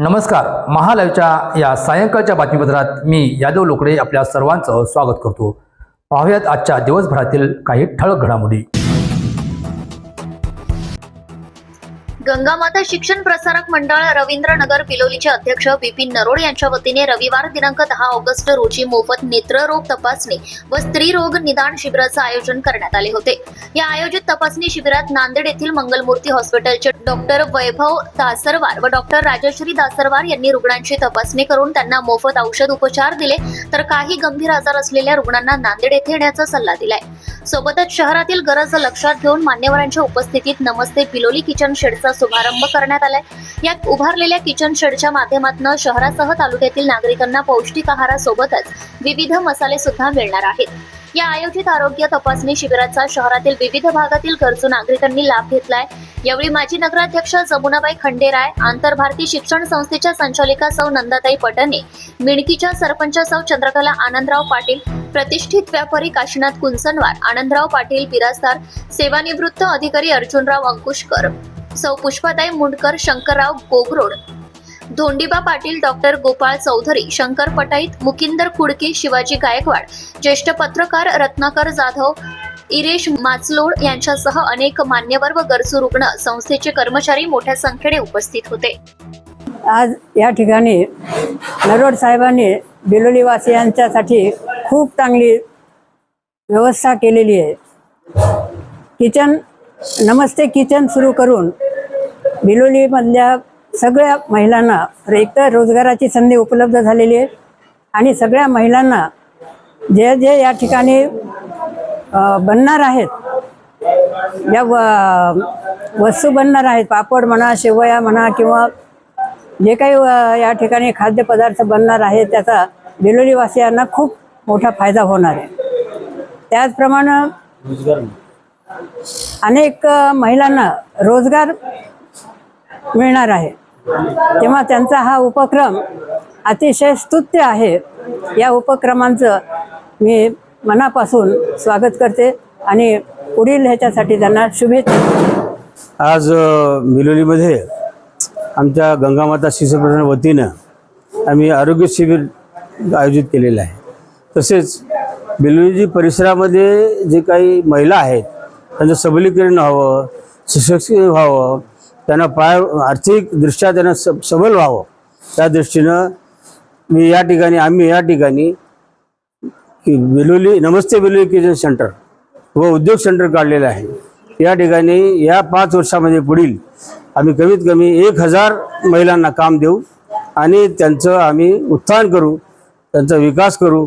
नमस्कार महालाईव्हच्या या सायंकाळच्या बातमीपत्रात मी यादव लोकडे आपल्या सर्वांचं स्वागत करतो. पाहूयात आजच्या दिवसभरातील काही ठळक घडामोडी. गंगामाता शिक्षण प्रसारक मंडळ रवींद्रनगर बिलोलीचे अध्यक्ष बिपिन नरोड यांच्या वतीने रविवार दिनांक दहा ऑगस्ट रोजी मोफत नेत्ररोग तपासणी व स्त्रीरोग निदान शिबिराचे आयोजन करण्यात आले होते. या आयोजित तपासणी शिबिरात नांदेड येथील मंगलमूर्ती हॉस्पिटलचे डॉक्टर वैभव दासरवार व डॉक्टर राजश्री दासरवार यांनी रुग्णांची तपासणी करून त्यांना मोफत औषध उपचार दिले. तर काही गंभीर आजार असलेल्या रुग्णांना नांदेड येथे येण्याचा सल्ला दिलाय. सोबतच शहरातील गरज लक्षात घेऊन मान्यवरांच्या उपस्थितीत नमस्ते पिलोली किचन शेडचा शुभारंभ करण्यात आलाय. यात उभारलेल्या किचन शेडच्या माध्यमातून शहरासह तालुक्यातील नागरिकांना पौष्टिक आहारासोबतच विविध मसाले सुद्धा मिळणार आहेत. या आयोजित आरोग्य तपासणी शिबिराचा शहरातील विविध भागातील गरजू नागरिकांनी लाभ घेतलाय. यावेळी माजी नगराध्यक्ष जमुनाबाई खंडेराय आंतरभारती शिक्षण संस्थेच्या संचालिका सौ नंदाताई पटणे मिणकीच्या सरपंच सौ चंद्रकला आनंदराव पाटील प्रतिष्ठित व्यापारी काशीनाथ कुंचनवार आनंदराव पाटील बिराजदार सेवानिवृत्त अधिकारी अर्जुनराव अंकुशकर सौ पुष्पाताई मुंडकर शंकरराव गोगरोड धोंडीबा पाटील डॉक्टर गोपाळ चौधरी शंकर पटाईत मुकिंदर खुडके शिवाजी गायकवाड ज्येष्ठ पत्रकार रत्नाकर जाधव इरेश माचलोड यांच्यासह अनेक मान्यवर व गरजू रुग्ण संस्थेचे कर्मचारी मोठ्या संख्येने उपस्थित होते. आज या ठिकाणी नरोड साहेबांनी बिलोलीवासियांच्यासाठी खूप चांगली व्यवस्था केलेली आहे. किचन नमस्ते किचन सुरू करून बिलोलीमधल्या सगळ्या महिलांना एकतर रोजगाराची संधी उपलब्ध झालेली आहे. आणि सगळ्या महिलांना जे जे या ठिकाणी बनणार आहेत या व- वस्तू बनणार आहेत पापड म्हणा शेवया म्हणा किंवा जे काही या ठिकाणी खाद्यपदार्थ बनणार आहे त्याचा बिलोलीवासियांना खूप मोठा फायदा होणार आहे. त्याचप्रमाणे अनेक महिलांना रोजगार मिळणार आहे. तेव्हा त्यांचा हा उपक्रम अतिशय स्तुत्य आहे. या उपक्रमांचं मी मनापासून स्वागत करते आणि पुढील ह्याच्यासाठी त्यांना शुभेच्छा आज बिलोलीमध्ये आमच्या गंगामाता शिशुप्रधान वतीनं आम्ही आरोग्य शिबिर आयोजित केलेलं आहे. तसेच बिलोलीजी परिसरामध्ये जे काही महिला आहेत त्यांचं सबलीकरण व्हावं सशक्त व्हावं त्यांना पाय आर्थिकदृष्ट्या त्यांना स सबल व्हावं. त्या दृष्टीनं मी या ठिकाणी आम्ही या ठिकाणी की बिलोली नमस्ते बिलोली किचन सेंटर व उद्योग सेंटर काढलेलं आहे. या ठिकाणी या पाच वर्षामध्ये पुढील आम्ही कमीत कमी एक हजार महिलांना काम देऊ आणि त्यांचं आम्ही उत्थान करू त्यांचा विकास करू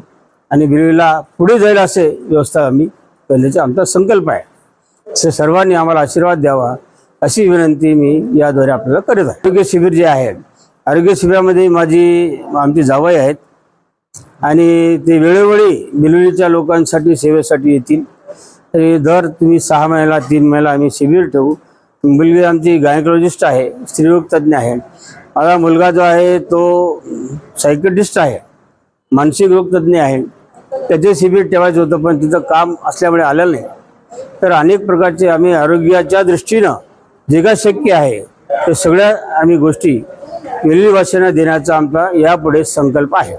आणि बिलोलीला पुढे जाईल असे व्यवस्था आम्ही करण्याचा आमचा संकल्प आहे. स- सर्वांनी आम्हाला आशीर्वाद द्यावा. अशी विनंती मी याद्वारे आपल्याला करत आहे. आरोग्य शिबिर जे आहे आरोग्य शिबिरामध्ये माझी आमची जावई आहेत आणि ते वेळोवेळी बिलोलीच्या लोकांसाठी सेवेसाठी येतील. तरी दर तुम्ही सहा महिन्याला तीन महिन्याला आम्ही शिबिर ठेवू. मुलगी आमची गायकोलॉजिस्ट आहे स्त्रीरोग तज्ज्ञ आहे. माझा मुलगा जो आहे तो सायकटिस्ट आहे. मानसिक रोग तज्ज्ञ आहे. त्याचे शिबिर ठेवायचं होतं पण तिथं काम असल्यामुळे आलं नाही. तर अनेक प्रकारचे आम्ही आरोग्याच्या दृष्टीनं जे काय शक्य आहे ते सगळ्या आम्ही गोष्टी वेळी देण्याचा आमचा यापुढे संकल्प आहे.